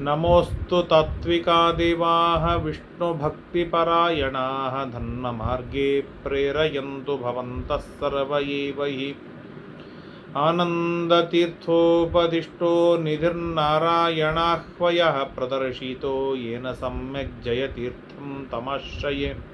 नमोऽस्तु तात्विकादिवाः विष्णुभक्तिपरायणाः धर्ममार्गे प्रेरयन्तु भवन्तः सर्व एव हि आनन्दतीर्थोपदिष्टो निधिर्नारायणाह्वयः प्रदर्शितो येन सम्यक् जयतीर्थं तमाश्रये।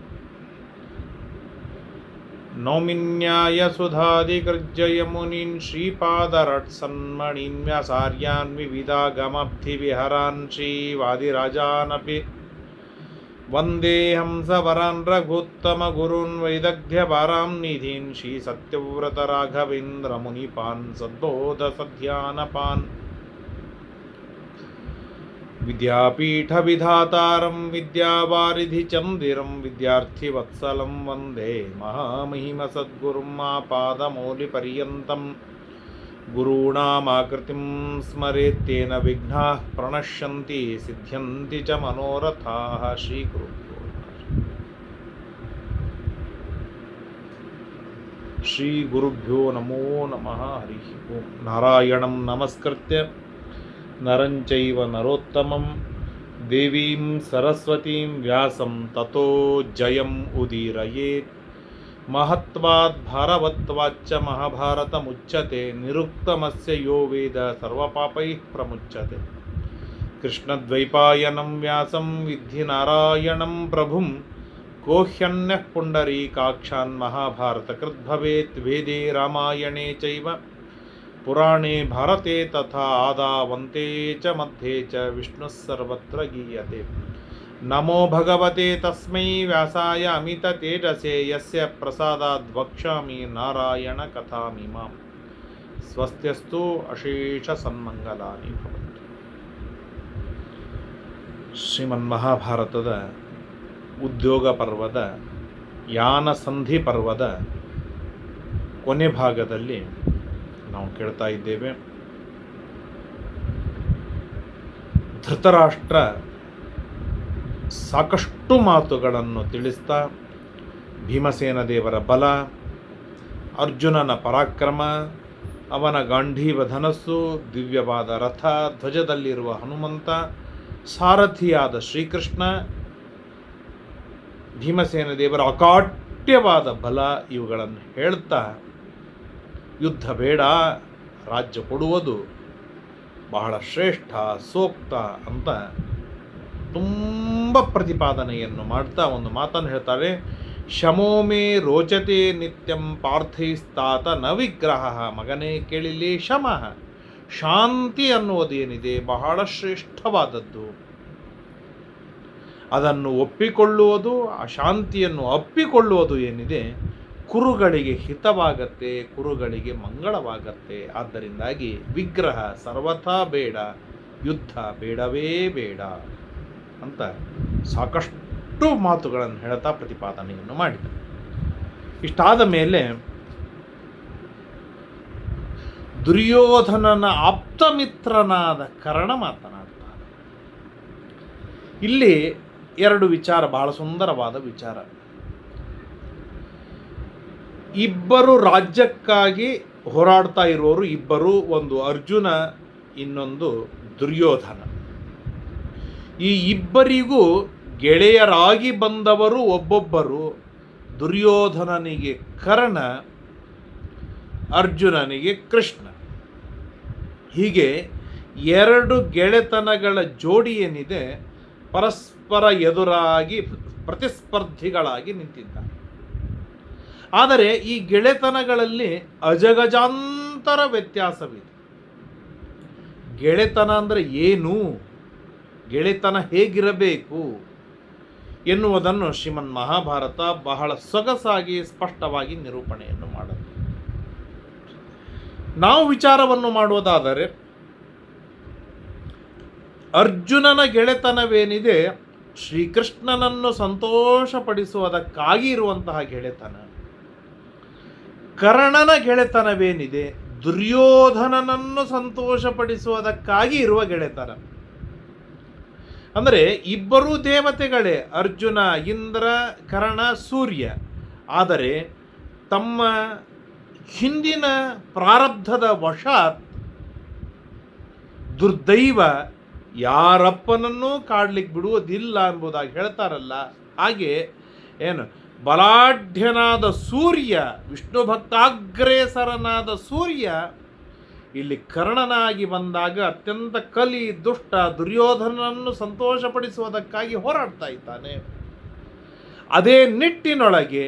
नौमिन्याय सुधादिकृर्जयमुनीन् श्रीपादरट्सन्मणीन् व्यासार्यान् विविधागमब्धिविहरान् श्रीवादिराजानपि वंदे हंसवरान् रघुत्तमगुरून् वैदग्ध्यपारां निधीन् श्रीसत्यव्रतराघवेन्द्रमुनिपान् सद्बोधसध्यानपान् विद्यापीठविधातारं विद्यावारिधिचन्दिरं विद्यार्थिवत्सलं वंदे महामहिमसद्गुरुं मापादमौलिपर्यन्तं गुरूणामाकृतिं स्मरेत्तेन विघ्नाः प्रणश्यन्ति, सिद्ध्यन्ति च मनोरथाः श्रीगुरुभ्यो श्रीगुरुभ्यो नमो नमः। हरिः ओं नारायणं नमस्कृत्य नरञ्चैव नरोत्तमं। देवीं सरस्वतीं व्यासं ततो जयम् उदीरयेत्। महत्वात् भारवत्वाच्च महाभारतमुच्यते, निरुक्तमस्य यो वेद सर्वपापैः प्रमुच्यते। कृष्णद्वैपायनं व्यासं विद्धि नारायणं प्रभुं। गोह्यन्यः पुण्डरीकाक्षान्महाभारतकृद्भवेत् वेदे रामायणे चैव। ಪುರಾಣೆ ಭಾರತೆ ತಥಾ ಆದಾವಂತೆ ಚ ಮಧ್ಯೆ ಚ, ವಿಷ್ಣು ಸರ್ವತ್ರ ಗೀಯತೆ. ನಮೋ ಭಗವತೆ ತಸ್ಮೈ ವ್ಯಾಸಾಯ ಅಮಿತ ತೇಜಸೆ, ಯಸ್ಯ ಪ್ರಸಾದ ವಕ್ಷಾಮಿ ನಾರಾಯಣ ಕಥಾಮಿಮಾಂ. ಸ್ವಸ್ತ್ಯಸ್ತು ಅಶೇಷ ಸನ್ಮಂಗಲಾನಿ ಭವಂತು. ಶ್ರೀಮನ್ ಮಹಾಭಾರತದ ಉದ್ಯೋಗ ಪರ್ವದ, ಯಾನ ಸಂಧಿ ಪರ್ವದ ಕೊನೆ ಭಾಗದಲ್ಲಿ ನಾವು ಕೇಳ್ತಾ ಇದ್ದೇವೆ. ಧೃತರಾಷ್ಟ್ರ ಸಾಕಷ್ಟು ಮಾತುಗಳನ್ನು ತಿಳಿಸ್ತಾ, ಭೀಮಸೇನ ದೇವರ ಬಲ, ಅರ್ಜುನನ ಪರಾಕ್ರಮ, ಅವನ ಗಾಂಧೀವ ಧನಸ್ಸು, ದಿವ್ಯವಾದ ರಥ, ಧ್ವಜದಲ್ಲಿರುವ ಹನುಮಂತ, ಸಾರಥಿಯಾದ ಶ್ರೀಕೃಷ್ಣ, ಭೀಮಸೇನ ದೇವರ ಅಕಾಟ್ಯವಾದ ಬಲ ಇವುಗಳನ್ನು ಹೇಳ್ತಾ ಯುದ್ಧ ಬೇಡ, ರಾಜ್ಯ ಕೊಡುವುದು ಬಹಳ ಶ್ರೇಷ್ಠ, ಸೂಕ್ತ ಅಂತ ತುಂಬ ಪ್ರತಿಪಾದನೆಯನ್ನು ಮಾಡ್ತಾ ಒಂದು ಮಾತನ್ನು ಹೇಳ್ತಾರೆ. ಶಮೋಮೇ ರೋಚತೆ ನಿತ್ಯಂ ಪಾರ್ಥಿಸ್ತಾತ ನ ವಿಗ್ರಹ. ಮಗನೇ ಕೇಳಿಲಿ ಶಮಃ, ಶಾಂತಿ ಅನ್ನುವುದೇನಿದೆ? ಬಹಳ ಶ್ರೇಷ್ಠವಾದದ್ದು. ಅದನ್ನು ಒಪ್ಪಿಕೊಳ್ಳುವುದು, ಆ ಶಾಂತಿಯನ್ನು ಅಪ್ಪಿಕೊಳ್ಳುವುದು ಏನಿದೆ? ಕುರುಗಳಿಗೆ ಹಿತವಾಗತ್ತೆ, ಕುರುಗಳಿಗೆ ಮಂಗಳವಾಗತ್ತೆ. ಆದ್ದರಿಂದಾಗಿ ವಿಗ್ರಹ ಸರ್ವಥಾ ಬೇಡ, ಯುದ್ಧ ಬೇಡವೇ ಬೇಡ ಅಂತ ಸಾಕಷ್ಟು ಮಾತುಗಳನ್ನು ಹೇಳ್ತಾ ಪ್ರತಿಪಾದನೆಯನ್ನು ಮಾಡಿದ ಇಷ್ಟಾದ ಮೇಲೆ ದುರ್ಯೋಧನನ ಆಪ್ತಮಿತ್ರನಾದ ಕರ್ಣ ಮಾತನಾಡ್ತಾನೆ. ಇಲ್ಲಿ ಎರಡು ವಿಚಾರ, ಬಹಳ ಸುಂದರವಾದ ವಿಚಾರ. ಇಬ್ಬರು ರಾಜ್ಯಕ್ಕಾಗಿ ಹೋರಾಡ್ತಾ ಇರೋರು ಇಬ್ಬರು, ಒಂದು ಅರ್ಜುನ, ಇನ್ನೊಂದು ದುರ್ಯೋಧನ. ಈ ಇಬ್ಬರಿಗೂ ಗೆಳೆಯರಾಗಿ ಬಂದವರು ಒಬ್ಬೊಬ್ಬರು, ದುರ್ಯೋಧನನಿಗೆ ಕರ್ಣ, ಅರ್ಜುನನಿಗೆ ಕೃಷ್ಣ. ಹೀಗೆ ಎರಡು ಗೆಳೆತನಗಳ ಜೋಡಿ ಏನಿದೆ, ಪರಸ್ಪರ ಎದುರಾಗಿ ಪ್ರತಿಸ್ಪರ್ಧಿಗಳಾಗಿ ನಿಂತಿದ್ದಾರೆ. ಆದರೆ ಈ ಗೆಳೆತನಗಳಲ್ಲಿ ಅಜಗಜಾಂತರ ವ್ಯತ್ಯಾಸವಿದೆ. ಗೆಳೆತನ ಅಂದರೆ ಏನು? ಗೆಳೆತನ ಹೇಗಿರಬೇಕು ಎನ್ನುವುದನ್ನು ಶ್ರೀಮನ್ ಮಹಾಭಾರತ ಬಹಳ ಸೊಗಸಾಗಿ ಸ್ಪಷ್ಟವಾಗಿ ನಿರೂಪಣೆಯನ್ನು ಮಾಡುತ್ತೆ ನಾವು ವಿಚಾರವನ್ನು ಮಾಡುವುದಾದರೆ, ಅರ್ಜುನನ ಗೆಳೆತನವೇನಿದೆ? ಶ್ರೀಕೃಷ್ಣನನ್ನು ಸಂತೋಷಪಡಿಸುವುದಕ್ಕಾಗಿ ಇರುವಂತಹ ಗೆಳೆತನ. ಕರ್ಣನ ಗೆಳೆತನವೇನಿದೆ? ದುರ್ಯೋಧನನನ್ನು ಸಂತೋಷಪಡಿಸುವುದಕ್ಕಾಗಿ ಇರುವ ಗೆಳೆತನ. ಅಂದರೆ ಇಬ್ಬರೂ ದೇವತೆಗಳೇ, ಅರ್ಜುನ, ಇಂದ್ರ, ಕರ್ಣ, ಸೂರ್ಯ. ಆದರೆ ತಮ್ಮ ಹಿಂದಿನ ಪ್ರಾರಬ್ಧದ ವಶಾತ್ ದುರ್ದೈವ ಯಾರಪ್ಪನನ್ನೂ ಕಾಡ್ಲಿಕ್ಕೆ ಬಿಡುವುದಿಲ್ಲ ಎಂಬುದಾಗಿ ಹೇಳ್ತಾರಲ್ಲ. ಹಾಗೆ ಏನು ಬಲಾಢ್ಯನಾದ ಸೂರ್ಯ, ವಿಷ್ಣು ಭಕ್ತಾಗ್ರೇಸರನಾದ ಸೂರ್ಯ ಇಲ್ಲಿ ಕರ್ಣನಾಗಿ ಬಂದಾಗ ಅತ್ಯಂತ ಕಲಿ, ದುಷ್ಟ, ದುರ್ಯೋಧನನನ್ನು ಸಂತೋಷಪಡಿಸುವುದಕ್ಕಾಗಿ ಹೋರಾಡ್ತಾ ಇದ್ದಾನೆ. ಅದೇ ನಿಟ್ಟಿನೊಳಗೆ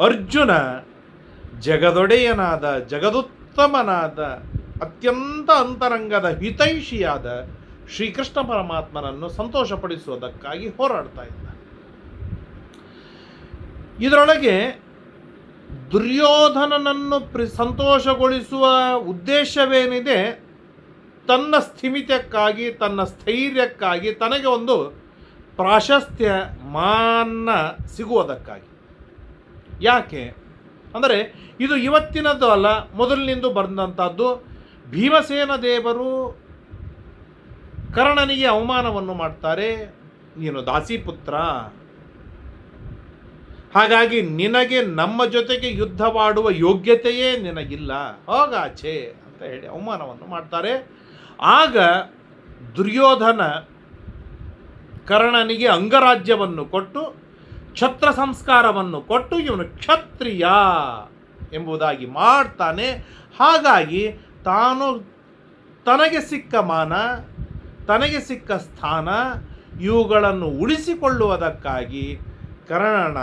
ಅರ್ಜುನ ಜಗದೊಡೆಯನಾದ, ಜಗದುತ್ತಮನಾದ, ಅತ್ಯಂತ ಅಂತರಂಗದ ಹಿತೈಷಿಯಾದ ಶ್ರೀಕೃಷ್ಣ ಪರಮಾತ್ಮನನ್ನು ಸಂತೋಷಪಡಿಸುವುದಕ್ಕಾಗಿ ಹೋರಾಡ್ತಾ ಇದ್ದಾನೆ. ಇದರೊಳಗೆ ದುರ್ಯೋಧನನನ್ನು ಪ್ರಿ ಸಂತೋಷಗೊಳಿಸುವ ಉದ್ದೇಶವೇನಿದೆ? ತನ್ನ ಸ್ಥಿಮಿತಕ್ಕಾಗಿ, ತನ್ನ ಸ್ಥೈರ್ಯಕ್ಕಾಗಿ ತನಗೆ ಒಂದು ಪ್ರಾಶಸ್ತ್ಯ ಮಾನ ಸಿಗುವುದಕ್ಕಾಗಿ. ಯಾಕೆ? ಅಂದರೆ ಇದು ಇವತ್ತಿನದ್ದು ಅಲ್ಲ, ಮೊದಲಿನಿಂದ ಬಂದಂಥದ್ದು. ಭೀಮಸೇನ ದೇವರು ಕರ್ಣನಿಗೆ ಅವಮಾನವನ್ನು ಮಾಡ್ತಾರೆ. ನೀನು ದಾಸಿಪುತ್ರ. ಹಾಗಾಗಿ ನಿನಗೆ ನಮ್ಮ ಜೊತೆಗೆ ಯುದ್ಧವಾಡುವ ಯೋಗ್ಯತೆಯೇ ನಿನಗಿಲ್ಲ. ಹೋಗಾಚೆ ಅಂತ ಹೇಳಿ ಅವಮಾನವನ್ನು ಮಾಡ್ತಾರೆ. ಆಗ ದುರ್ಯೋಧನ ಕರ್ಣನಿಗೆ ಅಂಗರಾಜ್ಯವನ್ನು ಕೊಟ್ಟು, ಛತ್ರ ಸಂಸ್ಕಾರವನ್ನು ಕೊಟ್ಟು ಇವನು ಕ್ಷತ್ರಿಯ ಎಂಬುದಾಗಿ ಮಾಡ್ತಾನೆ. ಹಾಗಾಗಿ ತಾನು ತನಗೆ ಸಿಕ್ಕ ಮಾನ, ತನಗೆ ಸಿಕ್ಕ ಸ್ಥಾನ, ಇವುಗಳನ್ನು ಉಳಿಸಿಕೊಳ್ಳುವುದಕ್ಕಾಗಿ ಕರ್ಣನ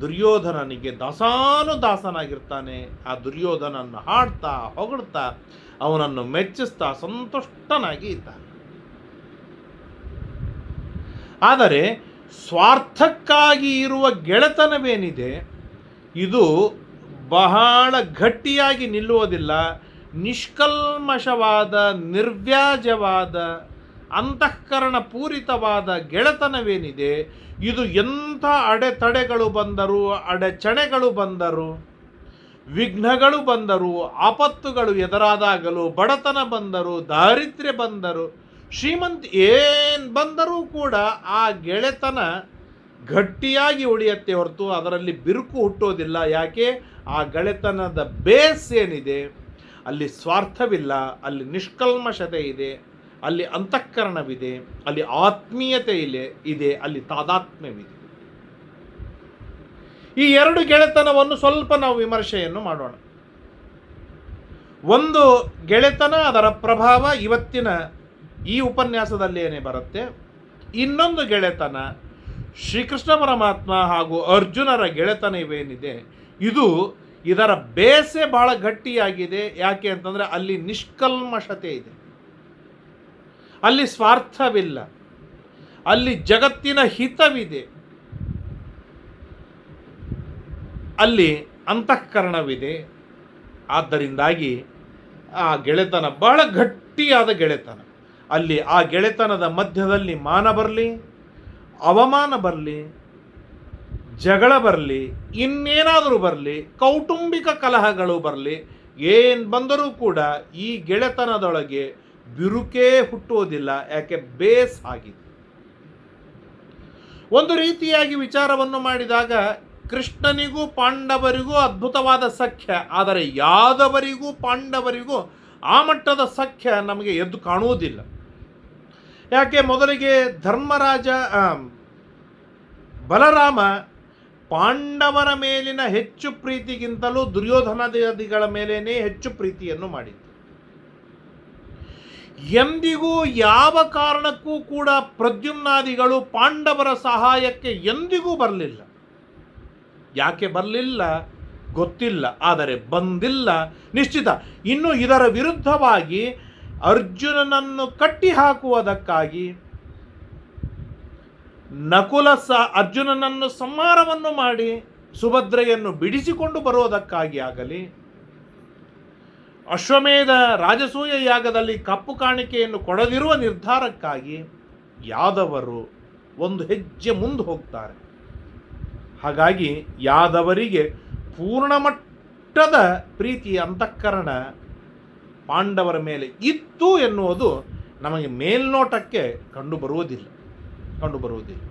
ದುರ್ಯೋಧನನಿಗೆ ದಾಸಾನುದಾಸನಾಗಿರ್ತಾನೆ ಆ ದುರ್ಯೋಧನನ್ನು ಹಾಡ್ತಾ, ಹೊಗಳ್ತಾ, ಅವನನ್ನು ಮೆಚ್ಚಿಸ್ತಾ ಸಂತುಷ್ಟನಾಗಿ ಇದ್ದಾನೆ. ಆದರೆ ಸ್ವಾರ್ಥಕ್ಕಾಗಿ ಇರುವ ಗೆಳೆತನವೇನಿದೆ? ಇದು ಬಹಳ ಗಟ್ಟಿಯಾಗಿ ನಿಲ್ಲುವುದಿಲ್ಲ, ನಿಷ್ಕಲ್ಮಶವಾದ ನಿರ್ವ್ಯಾಜವಾದ ಅಂತಃಕರಣ ಪೂರಿತವಾದ ಗೆಳೆತನವೇನಿದೆ? ಇದು ಎಂಥ ಅಡೆತಡೆಗಳು ಬಂದರು, ಅಡೆಚಣೆಗಳು ಬಂದರು, ವಿಘ್ನಗಳು ಬಂದರು, ಆಪತ್ತುಗಳು ಎದುರಾದಾಗಲು, ಬಡತನ ಬಂದರು, ದಾರಿದ್ರ್ಯ ಬಂದರು, ಶ್ರೀಮಂತ ಏನು ಬಂದರೂ ಕೂಡ ಆ ಗೆಳೆತನ ಗಟ್ಟಿಯಾಗಿ ಉಳಿಯತ್ತೆ ಹೊರತು ಅದರಲ್ಲಿ ಬಿರುಕು ಹುಟ್ಟೋದಿಲ್ಲ. ಯಾಕೆ? ಆ ಗೆಳೆತನದ ಬೇಸ್ ಏನಿದೆ? ಅಲ್ಲಿ ಸ್ವಾರ್ಥವಿಲ್ಲ, ಅಲ್ಲಿ ನಿಷ್ಕಲ್ಮಶತೆ ಇದೆ. ಅಲ್ಲಿ ಅಂತಃಕರಣವಿದೆ, ಅಲ್ಲಿ ಆತ್ಮೀಯತೆ ಇದೆ ಇದೆ ಅಲ್ಲಿ ತಾದಾತ್ಮ್ಯವಿದೆ. ಈ ಎರಡು ಗೆಳೆತನವನ್ನು ಸ್ವಲ್ಪ ನಾವು ವಿಮರ್ಶೆಯನ್ನು ಮಾಡೋಣ. ಒಂದು ಗೆಳೆತನ, ಅದರ ಪ್ರಭಾವ ಇವತ್ತಿನ ಈ ಉಪನ್ಯಾಸದಲ್ಲಿ ಏನೇ ಬರುತ್ತೆ, ಇನ್ನೊಂದು ಗೆಳೆತನ ಶ್ರೀಕೃಷ್ಣ ಪರಮಾತ್ಮ ಹಾಗೂ ಅರ್ಜುನರ ಗೆಳೆತನ ಇವೇನಿದೆ ಇದು ಇದರ ಬೇಸೆ ಬಹಳ ಗಟ್ಟಿಯಾಗಿದೆ, ಯಾಕೆ ಅಂತಂದರೆ ಅಲ್ಲಿ ನಿಷ್ಕಲ್ಮಶತೆ ಇದೆ. ಅಲ್ಲಿ ಸ್ವಾರ್ಥವಿಲ್ಲ. ಅಲ್ಲಿ ಜಗತ್ತಿನ ಹಿತವಿದೆ. ಅಲ್ಲಿ ಅಂತಃಕರಣವಿದೆ. ಆದ್ದರಿಂದಾಗಿ ಆ ಗೆಳೆತನ ಬಹಳ ಗಟ್ಟಿಯಾದ ಗೆಳೆತನ. ಅಲ್ಲಿ ಆ ಗೆಳೆತನದ ಮಧ್ಯದಲ್ಲಿ ಮಾನ ಬರಲಿ, ಅವಮಾನ ಬರಲಿ, ಜಗಳ ಬರಲಿ, ಇನ್ನೇನಾದರೂ ಬರಲಿ, ಕೌಟುಂಬಿಕ ಕಲಹಗಳು ಬರಲಿ, ಏನು ಬಂದರೂ ಕೂಡ ಈ ಗೆಳೆತನದೊಳಗೆ ಬಿರುಕೇ ಹುಟ್ಟುವುದಿಲ್ಲ, ಯಾಕೆ ಬೇಸ್ ಆಗಿದೆ ಒಂದು ರೀತಿಯಾಗಿ ವಿಚಾರವನ್ನು ಮಾಡಿದಾಗ ಕೃಷ್ಣನಿಗೂ ಪಾಂಡವರಿಗೂ ಅದ್ಭುತವಾದ ಸಖ್ಯ, ಆದರೆ ಯಾದವರಿಗೂ ಪಾಂಡವರಿಗೂ ಆ ಮಟ್ಟದ ಸಖ್ಯ ನಮಗೆ ಎದ್ದು ಕಾಣುವುದಿಲ್ಲ. ಯಾಕೆ ಮೊದಲಿಗೆ ಧರ್ಮರಾಜ ಬಲರಾಮ ಪಾಂಡವರ ಮೇಲಿನ ಹೆಚ್ಚು ಪ್ರೀತಿಗಿಂತಲೂ ದುರ್ಯೋಧನಾದಿಗಳ ಮೇಲೇನೇ ಹೆಚ್ಚು ಪ್ರೀತಿಯನ್ನು ಮಾಡಿದ್ದು. ಎಂದಿಗೂ ಯಾವ ಕಾರಣಕ್ಕೂ ಕೂಡ ಪ್ರದ್ಯುಮ್ನಾದಿಗಳು ಪಾಂಡವರ ಸಹಾಯಕ್ಕೆ ಎಂದಿಗೂ ಬರಲಿಲ್ಲ. ಯಾಕೆ ಬರಲಿಲ್ಲ? ಗೊತ್ತಿಲ್ಲ. ಆದರೆ ಬಂದಿಲ್ಲ. ನಿಶ್ಚಿತ. ಇನ್ನು ಇದರ ವಿರುದ್ಧವಾಗಿ ಅರ್ಜುನನನ್ನು ಕಟ್ಟಿ ಹಾಕುವುದಕ್ಕಾಗಿ ನಕುಲ ಸ ಅರ್ಜುನನನ್ನು ಸಂಹಾರವನ್ನು ಮಾಡಿ ಸುಭದ್ರೆಯನ್ನು ಬಿಡಿಸಿಕೊಂಡು ಬರುವುದಕ್ಕಾಗಿ ಆಗಲಿ ಅಶ್ವಮೇಧ ರಾಜಸೂಯ ಯಾಗದಲ್ಲಿ ಕಪ್ಪು ಕಾಣಿಕೆಯನ್ನು ಕೊಡದಿರುವ ನಿರ್ಧಾರಕ್ಕಾಗಿ ಯಾದವರು ಒಂದು ಹೆಜ್ಜೆ ಮುಂದೆ ಹೋಗ್ತಾರೆ. ಹಾಗಾಗಿ ಯಾದವರಿಗೆ ಪೂರ್ಣಮಟ್ಟದ ಪ್ರೀತಿ ಅಂತಃಕರಣ ಪಾಂಡವರ ಮೇಲೆ ಇತ್ತು ಎನ್ನುವುದು ನಮಗೆ ಮೇಲ್ನೋಟಕ್ಕೆ ಕಂಡುಬರುವುದಿಲ್ಲ ಕಂಡುಬರುವುದಿಲ್ಲ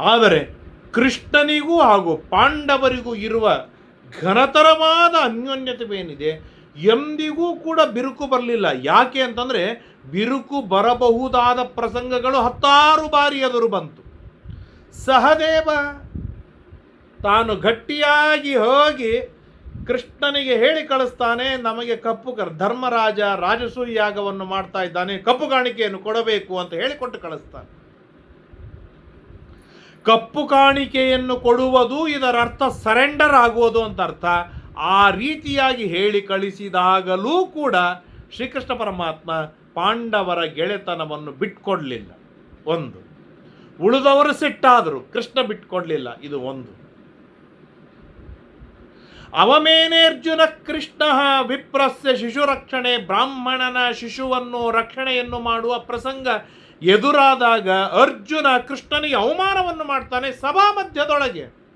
ಆದರೆ ಕೃಷ್ಣನಿಗೂ ಹಾಗೂ ಪಾಂಡವರಿಗೂ ಇರುವ ಘನತರವಾದ ಅನ್ಯೋನ್ಯತೆವೇನಿದೆ ಎಂದಿಗೂ ಕೂಡ ಬಿರುಕು ಬರಲಿಲ್ಲ. ಯಾಕೆ ಅಂತಂದರೆ ಬಿರುಕು ಬರಬಹುದಾದ ಪ್ರಸಂಗಗಳು ಹತ್ತಾರು ಬಾರಿ ಎದುರು ಬಂತು. ಸಹದೇವ ತಾನು ಗಟ್ಟಿಯಾಗಿ ಹೋಗಿ ಕೃಷ್ಣನಿಗೆ ಹೇಳಿ ಕಳಿಸ್ತಾನೆ, ನಮಗೆ ಕಪ್ಪು ಕರ್, ಧರ್ಮರಾಜ ರಾಜಸೂಯ ಯಾಗವನ್ನು ಮಾಡ್ತಾ ಇದ್ದಾನೆ, ಕಪ್ಪು ಕಾಣಿಕೆಯನ್ನು ಕೊಡಬೇಕು ಅಂತ ಹೇಳಿಕೊಟ್ಟು ಕಳಿಸ್ತಾನೆ. ಕಪ್ಪು ಕಾಣಿಕೆಯನ್ನು ಕೊಡುವುದು ಇದರ ಅರ್ಥ ಸರೆಂಡರ್ ಆಗುವುದು ಅಂತ ಅರ್ಥ. ಆ ರೀತಿಯಾಗಿ ಹೇಳಿ ಕಳಿಸಿದಾಗಲೂ ಕೂಡ ಶ್ರೀಕೃಷ್ಣ ಪರಮಾತ್ಮ ಪಾಂಡವರ ಗೆಳೆತನವನ್ನು ಬಿಟ್ಕೊಡ್ಲಿಲ್ಲ. ಒಂದು. ಉಳಿದವರು ಸಿಟ್ಟಾದರು, ಕೃಷ್ಣ ಬಿಟ್ಕೊಡ್ಲಿಲ್ಲ, ಇದು ಒಂದು. ಅವಮೇನೇರ್ಜುನ ಕೃಷ್ಣ ವಿಪ್ರಸ್ಯ ಶಿಶು ರಕ್ಷಣೆ, ಬ್ರಾಹ್ಮಣನ ಶಿಶುವನ್ನು ರಕ್ಷಣೆಯನ್ನು ಮಾಡುವ ಪ್ರಸಂಗ ಎದುರಾದಾಗ ಅರ್ಜುನ ಕೃಷ್ಣನಿಗೆ ಅವಮಾನವನ್ನು ಮಾಡ್ತಾನೆ ಸಭಾ ಮಧ್ಯದೊಳಗೆ.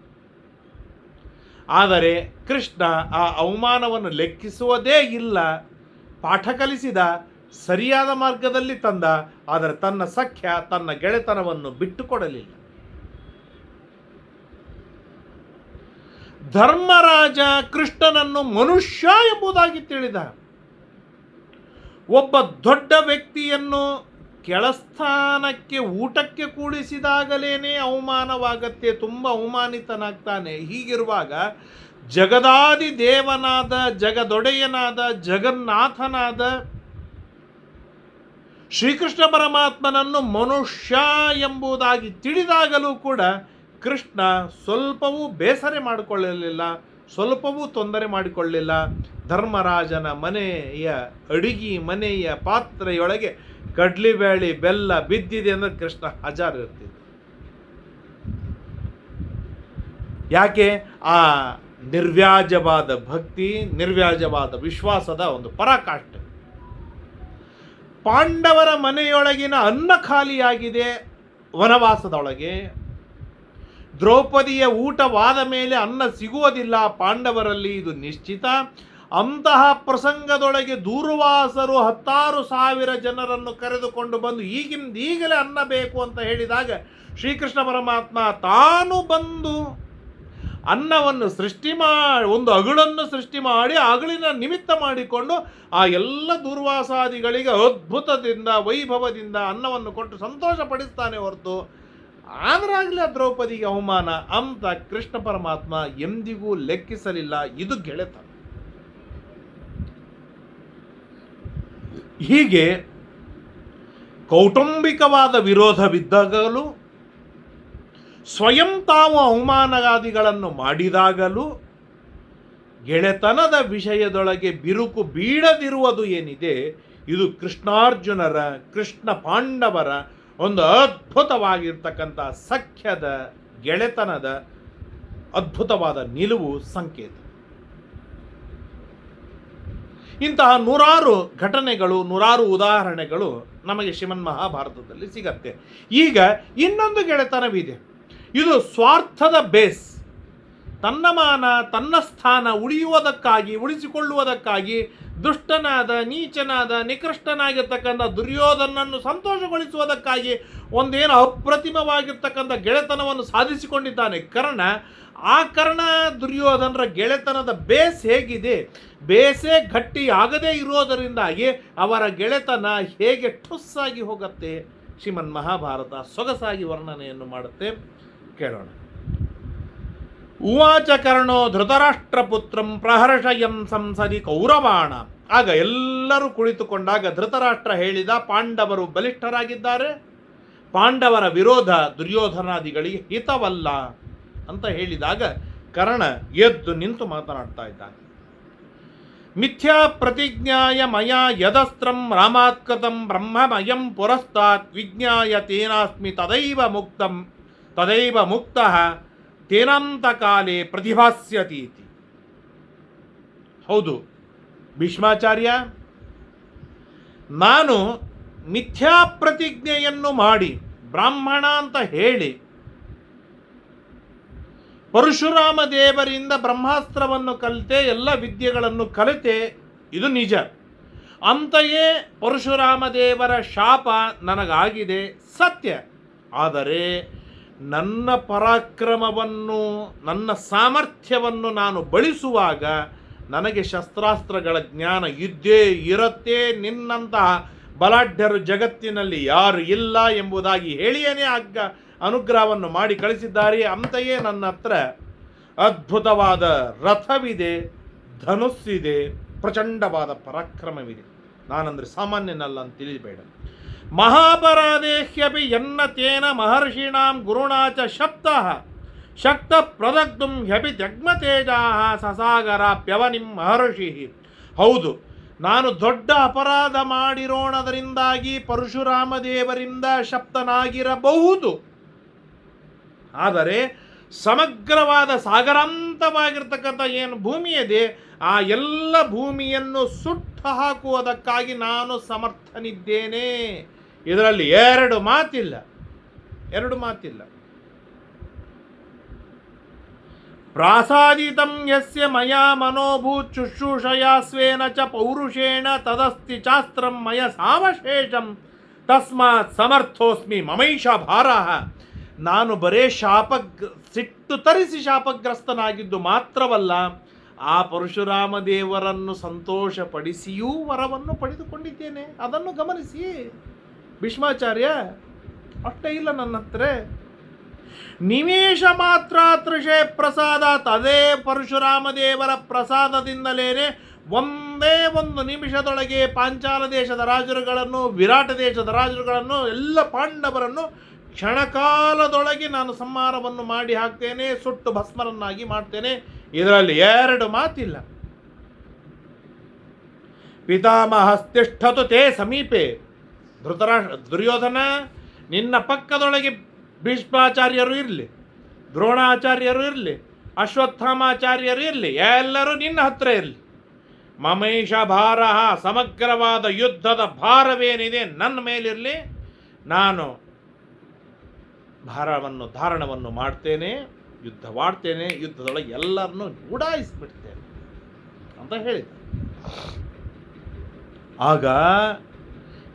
ಆದರೆ ಕೃಷ್ಣ ಆ ಅವಮಾನವನ್ನು ಲೆಕ್ಕಿಸುವುದೇ ಇಲ್ಲ. ಪಾಠ ಕಲಿಸಿದ, ಸರಿಯಾದ ಮಾರ್ಗದಲ್ಲಿ ತಂದ, ಆದರೆ ತನ್ನ ಸಖ್ಯ, ತನ್ನ ಗೆಳೆತನವನ್ನು ಬಿಟ್ಟುಕೊಡಲಿಲ್ಲ. ಧರ್ಮರಾಜ ಕೃಷ್ಣನನ್ನು ಮನುಷ್ಯ ಎಂಬುದಾಗಿ ತಿಳಿದ. ಒಬ್ಬ ದೊಡ್ಡ ವ್ಯಕ್ತಿಯನ್ನು ಕೆಳಸ್ಥಾನಕ್ಕೆ ಊಟಕ್ಕೆ ಕೂಡಿಸಿದಾಗಲೇ ಅವಮಾನವಾಗತ್ತೆ, ತುಂಬ ಅವಮಾನಿತನಾಗ್ತಾನೆ. ಹೀಗಿರುವಾಗ ಜಗದಾದಿ ದೇವನಾದ, ಜಗದೊಡೆಯನಾದ, ಜಗನ್ನಾಥನಾದ ಶ್ರೀಕೃಷ್ಣ ಪರಮಾತ್ಮನನ್ನು ಮನುಷ್ಯ ಎಂಬುದಾಗಿ ತಿಳಿದಾಗಲೂ ಕೂಡ ಕೃಷ್ಣ ಸ್ವಲ್ಪವೂ ಬೇಸರ ಮಾಡಿಕೊಳ್ಳಲಿಲ್ಲ, ಸ್ವಲ್ಪವೂ ತೊಂದರೆ ಮಾಡಿಕೊಳ್ಳಲಿಲ್ಲ. ಧರ್ಮರಾಜನ ಮನೆಯ ಅಡಿಗೆ ಮನೆಯ ಪಾತ್ರೆಯೊಳಗೆ ಕಡ್ಲಿಬೇಳೆ ಬೆಲ್ಲ ಬಿದ್ದಿದೆ ಅಂದ್ರೆ ಕೃಷ್ಣ ಹಜಾರ್ ಇರ್ತಿದ್ದ ಯಾಕೆ? ಆ ನಿರ್ವ್ಯಾಜವಾದ ಭಕ್ತಿ, ನಿರ್ವ್ಯಾಜವಾದ ವಿಶ್ವಾಸದ ಒಂದು ಪರಾಕಾಷ್ಠೆ. ಪಾಂಡವರ ಮನೆಯೊಳಗಿನ ಅನ್ನ ಖಾಲಿಯಾಗಿದೆ ವನವಾಸದೊಳಗೆ. ದ್ರೌಪದಿಯ ಊಟವಾದ ಮೇಲೆ ಅನ್ನ ಸಿಗುವುದಿಲ್ಲ ಪಾಂಡವರಲ್ಲಿ, ಇದು ನಿಶ್ಚಿತ. ಅಂತಹ ಪ್ರಸಂಗದೊಳಗೆ ದೂರ್ವಾಸರು ಹತ್ತಾರು ಸಾವಿರ ಜನರನ್ನು ಕರೆದುಕೊಂಡು ಬಂದು ಈಗಿಂದ ಈಗಲೇ ಅನ್ನ ಬೇಕು ಅಂತ ಹೇಳಿದಾಗ ಶ್ರೀಕೃಷ್ಣ ಪರಮಾತ್ಮ ತಾನು ಬಂದು ಅನ್ನವನ್ನು ಸೃಷ್ಟಿ ಮಾ, ಒಂದು ಅಗಳನ್ನು ಸೃಷ್ಟಿ ಮಾಡಿ ಅಗಳಿನ ನಿಮಿತ್ತ ಮಾಡಿಕೊಂಡು ಆ ಎಲ್ಲ ದುರ್ವಾಸಾದಿಗಳಿಗೆ ಅದ್ಭುತದಿಂದ, ವೈಭವದಿಂದ ಅನ್ನವನ್ನು ಕೊಟ್ಟು ಸಂತೋಷ ಪಡಿಸ್ತಾನೆ ಹೊರತು ಆದರಾಗಲೇ ದ್ರೌಪದಿಗೆ ಅವಮಾನ. ಅಂತ ಕೃಷ್ಣ ಪರಮಾತ್ಮ ಎಂದಿಗೂ ಲೆಕ್ಕಿಸಲಿಲ್ಲ. ಇದು ಗೆಳೆತನ. ಹೀಗೆ ಕೌಟುಂಬಿಕವಾದ ವಿರೋಧವಿದ್ದಾಗಲೂ, ಸ್ವಯಂ ತಾವು ಅವಮಾನಗಾದಿಗಳನ್ನು ಮಾಡಿದಾಗಲೂ, ಗೆಳೆತನದ ವಿಷಯದೊಳಗೆ ಬಿರುಕು ಬೀಳದಿರುವುದು ಏನಿದೆ, ಇದು ಕೃಷ್ಣಾರ್ಜುನರ, ಕೃಷ್ಣ ಪಾಂಡವರ ಒಂದು ಅದ್ಭುತವಾಗಿರ್ತಕ್ಕಂಥ ಸಖ್ಯದ, ಗೆಳೆತನದ ಅದ್ಭುತವಾದ ನಿಲುವು, ಸಂಕೇತ. ಇಂತಹ ನೂರಾರು ಘಟನೆಗಳು, ನೂರಾರು ಉದಾಹರಣೆಗಳು ನಮಗೆ ಶ್ರೀಮನ್ ಮಹಾಭಾರತದಲ್ಲಿ ಸಿಗತ್ತೆ. ಈಗ ಇನ್ನೊಂದು ಗೆಳೆತನವಿದೆ. ಇದು ಸ್ವಾರ್ಥದ ಬೇಸ್. ತನ್ನ ಮಾನ, ತನ್ನ ಸ್ಥಾನ ಉಳಿಯುವುದಕ್ಕಾಗಿ, ಉಳಿಸಿಕೊಳ್ಳುವುದಕ್ಕಾಗಿ ದುಷ್ಟನಾದ, ನೀಚನಾದ, ನಿಕೃಷ್ಟನಾಗಿರ್ತಕ್ಕಂಥ ದುರ್ಯೋಧನನ್ನು ಸಂತೋಷಗೊಳಿಸುವುದಕ್ಕಾಗಿ ಒಂದೇನು ಅಪ್ರತಿಮವಾಗಿರ್ತಕ್ಕಂಥ ಗೆಳೆತನವನ್ನು ಸಾಧಿಸಿಕೊಂಡಿದ್ದಾನೆ. ಕರ್ಣ, ಆ ಕರ್ಣ ದುರ್ಯೋಧನರ ಗೆಳೆತನದ ಬೇಸ್ ಹೇಗಿದೆ. ಬೇಸೇ ಆಗದೇ ಇರೋದರಿಂದಾಗಿ ಅವರ ಗೆಳೆತನ ಹೇಗೆ ಠುಸ್ಸಾಗಿ ಹೋಗುತ್ತೆ ಶ್ರೀಮನ್ ಮಹಾಭಾರತ ಸೊಗಸಾಗಿ ವರ್ಣನೆಯನ್ನು ಮಾಡುತ್ತೆ, ಕೇಳೋಣ. ಉವಾಚ ಕರ್ಣೋ ಧೃತರಾಷ್ಟ್ರಪುತ್ರಂ ಪ್ರಹರ್ಷಯಂ ಸಂಸದಿ ಕೌರವಾಣ. ಆಗ ಎಲ್ಲರೂ ಕುಳಿತುಕೊಂಡಾಗ ಧೃತರಾಷ್ಟ್ರ ಹೇಳಿದ ಪಾಂಡವರು ಬಲಿಷ್ಠರಾಗಿದ್ದಾರೆ. ಪಾಂಡವರ ವಿರೋಧ ದುರ್ಯೋಧನಾದಿಗಳಿಗೆ ಹಿತವಲ್ಲ ಅಂತ ಹೇಳಿದಾಗ ಕರ್ಣ ಎದ್ದು ನಿಂತು ಮಾತನಾಡ್ತಾ ಇದ್ದಾನೆ. ಮಿಥ್ಯಾ ಪ್ರತಿಜ್ಞಾಯ ಮಯ ಯದಸ್ತ್ರಂ ರಾಮಾತ್ಕೃತಂ ಬ್ರಹ್ಮಮಯಂ ಪುರಸ್ತಾತ್ ವಿಜ್ಞಾಯ ತೇನಾಸ್ಮಿ ತದೈವ ಮುಕ್ತಂ ತದೈವ ಮುಕ್ತಃ ತೇನಾಂತಕಾಲೇ ಪ್ರತಿಭಾಸ್ಯತಿ ಇತಿ. ಹೌದು, ಭೀಷ್ಮಾಚಾರ್ಯ, ನಾನು ಮಿಥ್ಯಾ ಪ್ರತಿಜ್ಞೆಯನ್ನು ಮಾಡಿ ಬ್ರಾಹ್ಮಣ ಅಂತ ಹೇಳಿ ಪರಶುರಾಮ ದೇವರಿಂದ ಬ್ರಹ್ಮಾಸ್ತ್ರವನ್ನು ಕಲಿತೆ, ಎಲ್ಲ ವಿದ್ಯೆಗಳನ್ನು ಕಲಿತೆ, ಇದು ನಿಜ ಅಂತೆಯೇ ಪರಶುರಾಮ ದೇವರ ಶಾಪ ನನಗಾಗಿದೆ, ಸತ್ಯ ಆದರೆ ನನ್ನ ಪರಾಕ್ರಮವನ್ನು, ನನ್ನ ಸಾಮರ್ಥ್ಯವನ್ನು ನಾನು ಬಳಸುವಾಗ ನನಗೆ ಶಸ್ತ್ರಾಸ್ತ್ರಗಳ ಜ್ಞಾನ ಇದ್ದೇ ಇರುತ್ತೆ. ನಿನ್ನಂತಹ ಬಲಾಢ್ಯರು ಜಗತ್ತಿನಲ್ಲಿ ಯಾರು ಇಲ್ಲ ಎಂಬುದಾಗಿ ಹೇಳಿಯೇನೇ ಅಗ್ಗ ಅನುಗ್ರಹವನ್ನು ಮಾಡಿ ಕಳಿಸಿದ್ದಾರೆ. ಅಂತೆಯೇ ನನ್ನ ಹತ್ರ ಅದ್ಭುತವಾದ ರಥವಿದೆ, ಧನುಸ್ಸಿದೆ, ಪ್ರಚಂಡವಾದ ಪರಾಕ್ರಮವಿದೆ. ನಾನಂದರೆ ಸಾಮಾನ್ಯನಲ್ಲ ಅಂತ ತಿಳಿಬೇಡ. ಮಹಾಪರಾಧೇಹ್ಯಪಿ ಎನ್ನ ತೇನ ಮಹರ್ಷಿಣಾಂ ಗುರುಣಾ ಚ ಶಬ್ದ ಶಕ್ತ ಪ್ರದಗ್ಧುಂ ಹ್ಯಪಿ ಸಸಾಗರ ಪ್ಯವನಿ ಮಹರ್ಷಿ. ಹೌದು, ನಾನು ದೊಡ್ಡ ಅಪರಾಧ ಮಾಡಿರೋಣದರಿಂದಾಗಿ ಪರಶುರಾಮ ದೇವರಿಂದ ಶಪ್ತನಾಗಿರಬಹುದು. ಆದರೆ ಸಮಗ್ರವಾದ ಸಾಗರಾಂತವಾಗಿರ್ತಕ್ಕಂಥ ಏನು ಭೂಮಿ ಇದೆ ಆ ಎಲ್ಲ ಭೂಮಿಯನ್ನು ಸುಟ್ಟು ಹಾಕುವುದಕ್ಕಾಗಿ ನಾನು ಸಮರ್ಥನಿದ್ದೇನೆ. ಇದರಲ್ಲಿ ಎರಡು ಮಾತಿಲ್ಲ. ಎರಡು ಮಾತಿಲ್ಲ. ಪ್ರಾಸಾದಿತಂ ಯಸ್ಯ ಮಯಾ ಮನೋಭೂತ್ ಶುಶ್ರೂಷಯಾ ಚ ಪೌರುಷೇಣ ತದಸ್ತಿ ಶಾಸ್ತ್ರಂ ಮಯ ಸಾವಶೇಷಂ. ತಸ್ಮಾತ್ ಸಮರ್ಥೋಸ್ಮಿ ಮಮೈಷ ಭಾರಃ. ನಾನು ಬರೇ ಶಾಪ ಸಿಟ್ಟು ತರಿಸಿ ಶಾಪಗ್ರಸ್ತನಾಗಿದ್ದು ಮಾತ್ರವಲ್ಲ, ಆ ಪರಶುರಾಮ ದೇವರನ್ನು ಸಂತೋಷಪಡಿಸಿಯೂ ವರವನ್ನು ಪಡೆದುಕೊಂಡಿದ್ದೇನೆ. ಅದನ್ನು ಗಮನಿಸಿ. ಭೀಷ್ಮಾಚಾರ್ಯ, ಅಷ್ಟೇ ಇಲ್ಲ ನನ್ನ ಹತ್ರ. ನಿಮೇಶ ಮಾತ್ರ ತೃಷೆ ಪ್ರಸಾದ, ತದೇ ಪರಶುರಾಮ ದೇವರ ಪ್ರಸಾದದಿಂದಲೇನೆ ಒಂದೇ ಒಂದು ನಿಮಿಷದೊಳಗೆ ಪಾಂಚಾಲ ದೇಶದ ರಾಜರುಗಳನ್ನು, ವಿರಾಟ ದೇಶದ ರಾಜರುಗಳನ್ನು, ಎಲ್ಲ ಪಾಂಡವರನ್ನು ಕ್ಷಣಕಾಲದೊಳಗೆ ನಾನು ಸಂಹಾರವನ್ನು ಮಾಡಿ ಹಾಕ್ತೇನೆ, ಸುಟ್ಟು ಭಸ್ಮರನ್ನಾಗಿ ಮಾಡ್ತೇನೆ. ಇದರಲ್ಲಿ ಎರಡು ಮಾತಿಲ್ಲ. ಪಿತಾಮಹಸ್ತಿಷ್ಠತು ತೇ ಸಮೀಪೆ. ಧೃತರಾಷ್ಟ್ರ, ದುರ್ಯೋಧನ, ನಿನ್ನ ಪಕ್ಕದೊಳಗೆ ಭೀಷ್ಮಾಚಾರ್ಯರು ಇರಲಿ, ದ್ರೋಣಾಚಾರ್ಯರು ಇರಲಿ, ಅಶ್ವತ್ಥಾಮಾಚಾರ್ಯರು ಇರಲಿ, ಎಲ್ಲರೂ ನಿನ್ನ ಹತ್ರ ಇರಲಿ. ಮಮೇಶ ಭಾರ ಸಮಗ್ರವಾದ ಯುದ್ಧದ ಭಾರವೇನಿದೆ ನನ್ನ ಮೇಲಿರಲಿ, ನಾನು ಭಾರವನ್ನು, ಧಾರಣವನ್ನು ಮಾಡ್ತೇನೆ ಯುದ್ಧವಾಡ್ತೇನೆ ಯುದ್ಧದೊಳಗೆ ಎಲ್ಲರನ್ನೂ ಉಡಾಯಿಸ್ಬಿಡ್ತೇನೆ ಅಂತ ಹೇಳಿದ. ಆಗ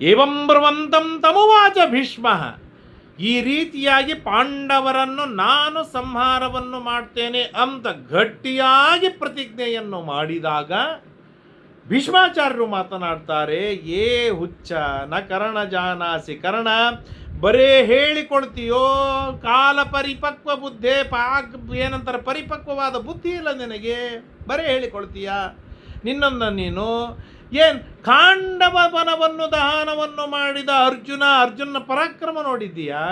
ಏವಂ ಬ್ರವಂತಂ ತಮುವಾಚ ಭೀಷ್ಮ. ಈ ರೀತಿಯಾಗಿ ಪಾಂಡವರನ್ನು ನಾನು ಸಂಹಾರವನ್ನು ಮಾಡ್ತೇನೆ ಅಂತ ಗಟ್ಟಿಯಾಗಿ ಪ್ರತಿಜ್ಞೆಯನ್ನು ಮಾಡಿದಾಗ ಭೀಷ್ಮಾಚಾರ್ಯರು ಮಾತನಾಡ್ತಾರೆ, ಏ ಹುಚ್ಚ, ನ ಕರ್ಣ ಜಾನಾಸಿ, ಕರ್ಣ, ಬರೇ ಹೇಳಿಕೊಳ್ತೀಯೋ ಕಾಲ ಪರಿಪಕ್ವ ಬುದ್ಧಿ ಪಾಕ್ ಏನಂತಾರೆ ಪರಿಪಕ್ವವಾದ ಬುದ್ಧಿ ಇಲ್ಲ ನಿನಗೆ, ಬರೇ ಹೇಳಿಕೊಳ್ತೀಯ ನಿನ್ನನ್ನು ನೀನು ಏನ್ ಕಾಂಡವ ವನವನ್ನು ದಹನವನ್ನು ಮಾಡಿದ ಅರ್ಜುನ, ಅರ್ಜುನನ ಪರಾಕ್ರಮ ನೋಡಿದ್ದೀಯಾ?